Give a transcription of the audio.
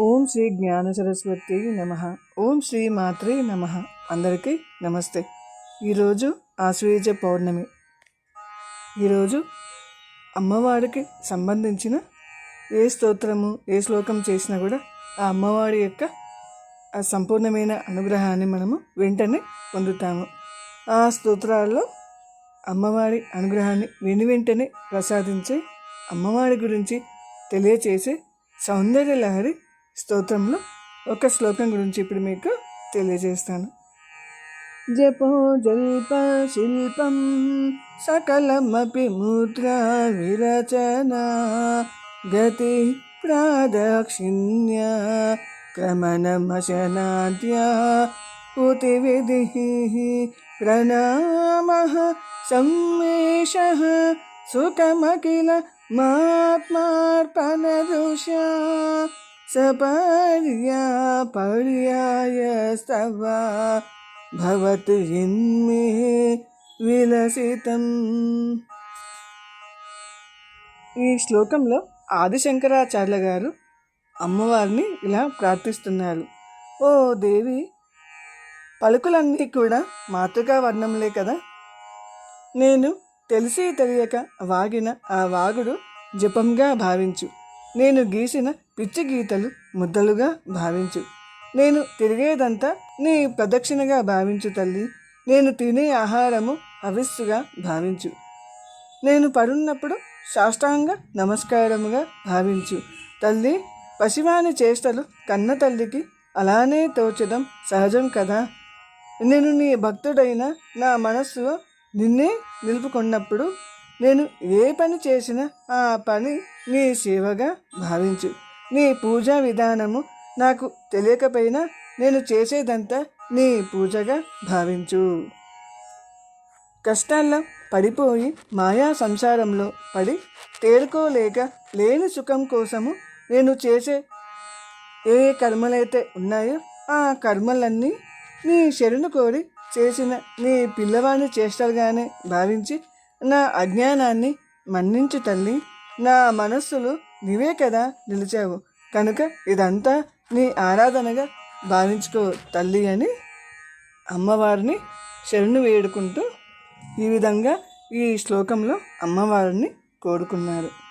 ఓం శ్రీ జ్ఞాన సరస్వతి నమ. ఓం శ్రీ మాత్రే నమ. అందరికీ నమస్తే. ఈరోజు ఆశ్వేజ పౌర్ణమి. ఈరోజు అమ్మవారికి సంబంధించిన ఏ స్తోత్రము ఏ శ్లోకం చేసినా కూడా ఆ అమ్మవారి యొక్క ఆ సంపూర్ణమైన అనుగ్రహాన్ని మనము వెంటనే పొందుతాము. ఆ స్తోత్రాల్లో అమ్మవారి అనుగ్రహాన్ని వెను వెంటనే ప్రసాదించే అమ్మవారి గురించి తెలియచేసే సౌందర్య లహరి స్తోత్రంలో ఒక శ్లోకం గురించి ఇప్పుడు మీకు తెలియజేస్తాను. జపో జల్ప శిల్పం సకలమపి ముద్రా విరచన గతి ప్రాదక్షిణ్య క్రమణమశనాద్య పుతి విధి ప్రణామ సంవేష సుఖమఖిల మాత్మార్పణదృశా సపర్యా పర్యాయస్తవ భవతు ఇన్మే విలసితం. ఈ శ్లోకంలో ఆదిశంకరాచార్య గారు అమ్మవారిని ఇలా ప్రార్థిస్తున్నారు. ఓ దేవి పలుకులన్నీ కూడా మాతృకా వర్ణంలే కదా? నేను తెలిసి తెలియక వాగిన ఆ వాగుడు జపంగా భావించు. నేను గీసిన పిచ్చి గీతలు ముద్దలుగా భావించు. నేను తిరిగేదంతా నీ ప్రదక్షిణగా భావించు తల్లి. నేను తినే ఆహారము అవిస్సుగా భావించు. నేను పడున్నప్పుడు సాష్టాంగ నమస్కారముగా భావించు. తల్లి పసివాని చేష్టలు కన్న తల్లికి అలానే తోచడం సహజం కదా. నేను నీ భక్తుడైన నా మనస్సు నిన్నే నిలుపుకున్నప్పుడు నేను ఏ పని చేసినా ఆ పని నీ సేవగా భావించు. నీ పూజా విధానము నాకు తెలియకపోయినా నేను చేసేదంతా నీ పూజగా భావించు. కష్టాల్లో పడిపోయి మాయా సంసారంలో పడి తేరుకోలేక లేని సుఖం కోసము నేను చేసే ఏ ఏ కర్మలైతే ఉన్నాయో ఆ కర్మలన్నీ నీ శరణు కోరి చేసిన నీ పిల్లవాడిని చేష్టలుగానే భావించి నా అజ్ఞానాన్ని మన్నించు తల్లి. నా మనస్సులో నీవే కదా నిలిచావు. కనుక ఇదంతా నీ ఆరాధనగా భావించుకో తల్లి అని అమ్మవారిని శరణు వేడుకుంటూ ఈ విధంగా ఈ శ్లోకంలో అమ్మవారిని కోరుకున్నారు.